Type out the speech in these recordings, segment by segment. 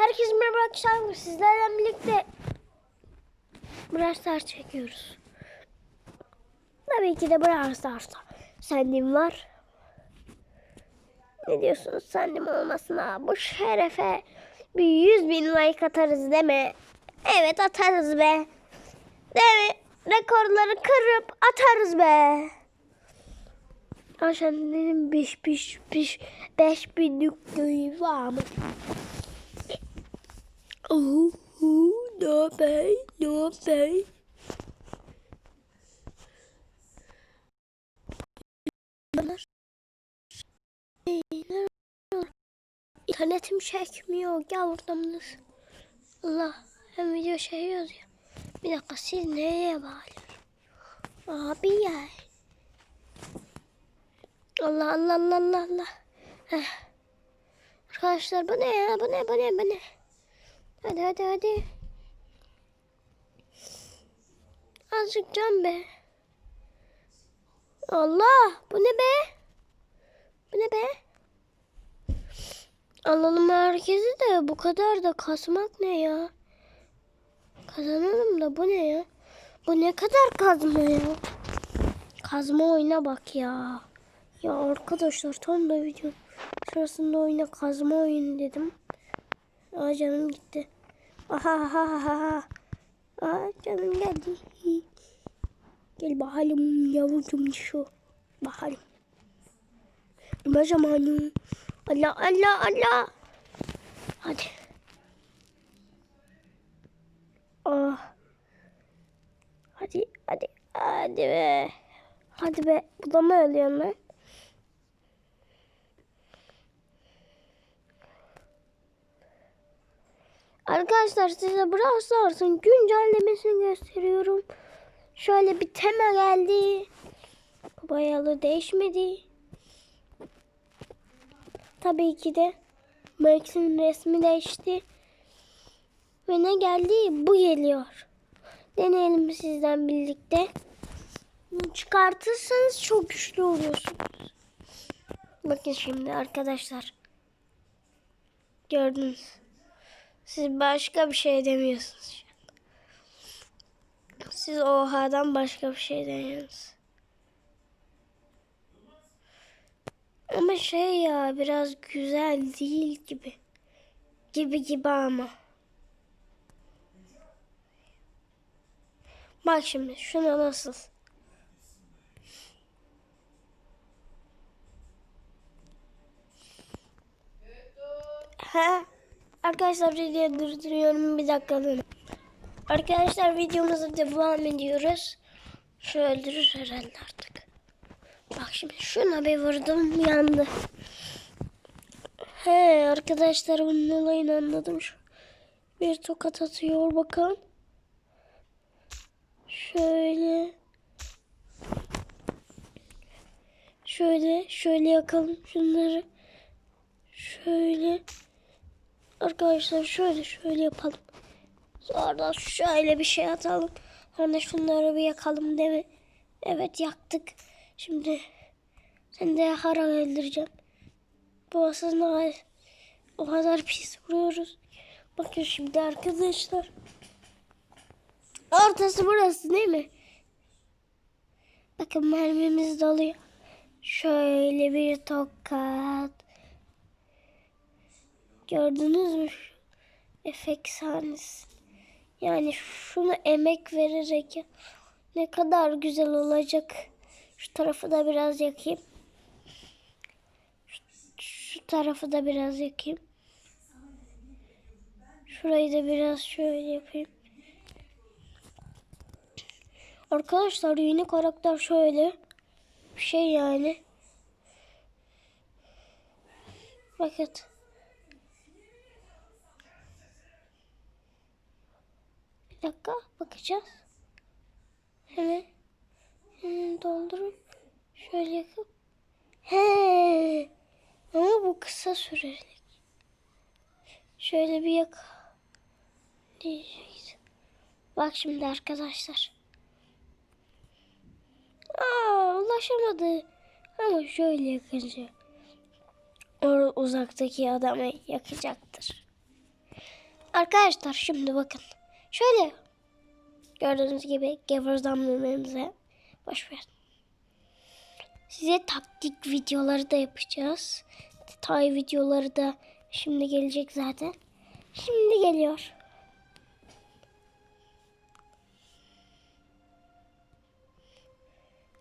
Herkese merhaba arkadaşlar. Sizlerle birlikte Brawl Stars çekiyoruz. Tabii ki de Brawl Stars'ta sendim var. Ne diyorsunuz sendim olmasına? Bu şerefe bir 100 bin like atarız mi? Evet atarız be. Değil mi? Rekorları kırıp atarız be. Akşam benim 5 5 5 5 binlik köyü var mı? Oh, oh, no pay, no pay. İnternetim çekmiyor. Gel buradan dur. Allah hem video şey yazıyor. Bir dakika siz neye bağlıyor? Abi ya. Allah Allah Allah Allah Allah. Heh. Arkadaşlar bu ne ya? Bu ne bu ne bu ne? Hadi hadi hadi. Azıcık can be. Allah bu ne be? Bu ne be? Alalım herkesi de bu kadar da kasmak ne ya? Kazanalım da bu ne ya? Bu ne kadar kazma ya? Kazma oyuna bak ya. Ya arkadaşlar tam da video sırasında oyuna kazma oyun dedim. Aa canım gitti. Aha aha aha. Aa canım geldi. Gel bakalım yavrucum şu. Bakalım. Ne zamanı? Allah Allah Allah. Hadi. Ah. Hadi hadi hadi be. Hadi be. Bu da mı ölüyor lan? Arkadaşlar size Brawl Stars'ın güncellemesini gösteriyorum. Şöyle bir tema geldi. Bayağı değişmedi. Tabii ki de Max'in resmi değişti. Ve ne geldi? Bu geliyor. Deneyelim sizden birlikte. Çıkartırsanız çok güçlü oluyorsunuz. Bakın şimdi arkadaşlar. Gördünüz. Siz başka bir şey demiyorsunuz. Siz ohadan başka bir şey demiyorsunuz. Ama şey ya biraz güzel değil gibi. Gibi gibi ama. Bak şimdi şuna nasıl. Ha. Arkadaşlar videoyu durduruyorum bir dakika durun. Arkadaşlar videomuza devam ediyoruz. Şu öldürür herhalde artık. Bak şimdi şuna bir vurdum yandı. He arkadaşlar bunun olayını anladım. Şu bir tokat atıyor bakın. Şöyle. Şöyle şöyle yakalım şunları. Şöyle. Arkadaşlar şöyle şöyle yapalım. Sonra şöyle bir şey atalım. Sonra şunları bir yakalım değil mi? Evet yaktık. Şimdi sen de yakarak öldüreceğim. Aslında o kadar pis vuruyoruz. Bakın şimdi arkadaşlar. Ortası burası değil mi? Bakın mermimiz doluyor. Şöyle bir tokat. Gördünüz mü? şu Efekt. Yani şunu emek vererek ne kadar güzel olacak. Şu tarafı da biraz yakayım. Şu, şu tarafı da biraz yakayım. Şurayı da biraz şöyle yapayım. Arkadaşlar yeni karakter şöyle. Bir şey yani. Bakın. Bir dakika bakacağız. Hemen. Hemen doldurun. Şöyle yakıp. He. Ama bu kısa sürelik. Şöyle bir yak. Diyeceğiz. Bak şimdi arkadaşlar. Aa, ulaşamadı. Ama şöyle yakınca. O uzaktaki adamı yakacaktır. Arkadaşlar şimdi bakın. Şöyle gördüğünüz gibi gevurdanmamamıza boş ver. Size taktik videoları da yapacağız. Detay videoları da şimdi gelecek zaten. Şimdi geliyor.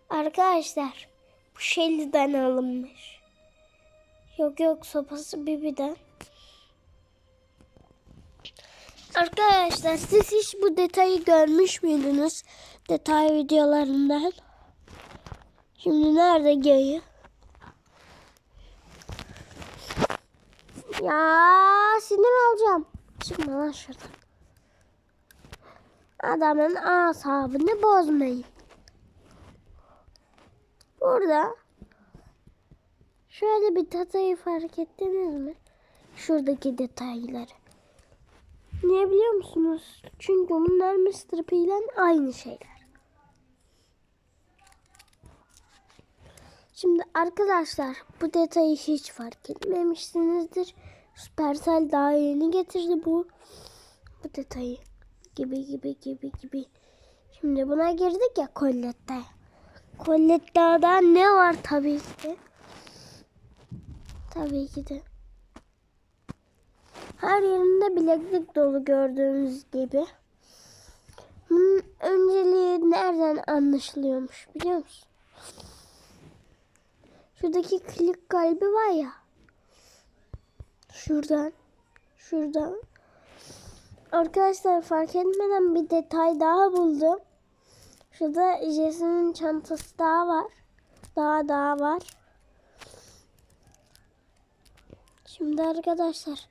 Arkadaşlar bu Shelly'den alınmış. Yok yok sopası Bibi'den. Arkadaşlar siz hiç bu detayı görmüş müydünüz? Detay videolarından. Şimdi nerede gayı? Ya sinir olacağım. Çıkma lan şuradan. Adamın asabını bozmayın. Burada şöyle bir detayı fark ettiniz mi? Şuradaki detayları. Niye biliyor musunuz? Çünkü bunlar Mr. P ile aynı şeyler. Şimdi arkadaşlar bu detayı hiç fark etmemişsinizdir. Supercell daha yeni getirdi bu bu detayı. Gibi gibi gibi gibi. Şimdi buna girdik ya Colette'de. Colette'da ne var tabii ki? Tabii ki de. Her yerinde bileklik dolu gördüğünüz gibi. Bunun önceliği nereden anlaşılıyormuş biliyor musun? Şuradaki klik kalbi var ya. Şuradan. Şuradan. Arkadaşlar fark etmeden bir detay daha buldum. Şurada Jesse'nin çantası daha var. Daha daha var. Şimdi arkadaşlar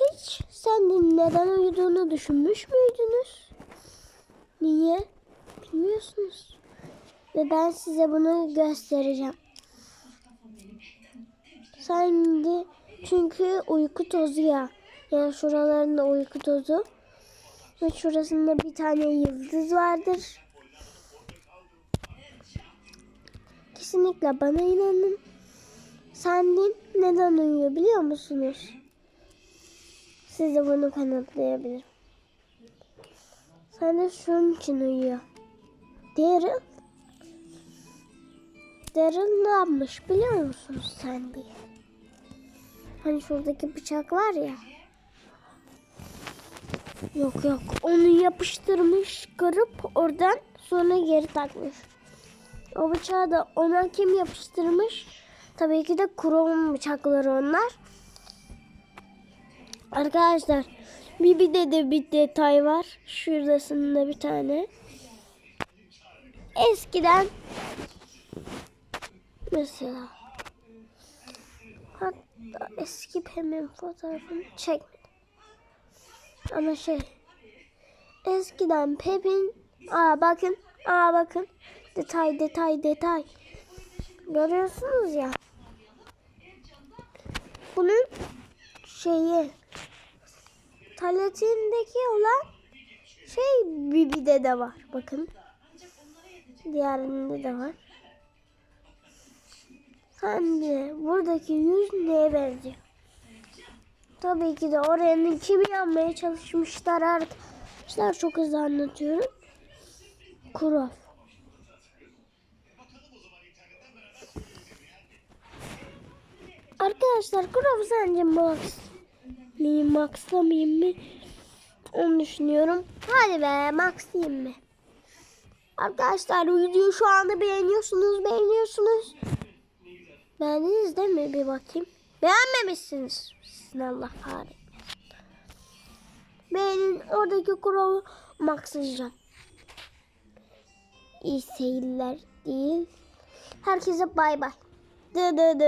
hiç sen neden uyuduğunu düşünmüş müydünüz? Niye? Bilmiyorsunuz. Ve ben size bunu göstereceğim. Sanki çünkü uyku tozu ya. Yani şuralarında uyku tozu. Ve şurasında bir tane yıldız vardır. Kesinlikle bana inanın. Sandin neden uyuyor biliyor musunuz? Size bunu kanıtlayabilirim. Sen şunun için uyuyor. Daryl. Daryl ne yapmış biliyor musunuz sen diye? Hani şuradaki bıçak var ya. Yok yok onu yapıştırmış kırıp oradan sonra geri takmış. O bıçağı da ona kim yapıştırmış? Tabii ki de krom bıçakları onlar. Arkadaşlar Bibi'de de bir detay var. Şurasında bir tane. Eskiden mesela hatta eski Pem'in fotoğrafını çekmedim. Ama şey eskiden Pep'in aa bakın aa bakın detay detay detay görüyorsunuz ya bunun şeyi taletindeki olan şey Bibi'de de var. Bakın. Diğerinde de var. Sence buradaki yüz neye benziyor? Tabii ki de oranın kimi yanmaya çalışmışlar arkadaşlar. Çok hızlı anlatıyorum. Kurov. Arkadaşlar Kurov sence Max mi Max'la mıyım mi? Onu düşünüyorum. Hadi be Max diyeyim mi? Arkadaşlar videoyu şu anda beğeniyorsunuz, beğeniyorsunuz. Beğendiniz değil mi? Bir bakayım. Beğenmemişsiniz. Sizin Allah kahretsin. Beğenin oradaki kuralı Max'layacağım. İyi seyirler değil. Herkese bay bay. Dı dı dı.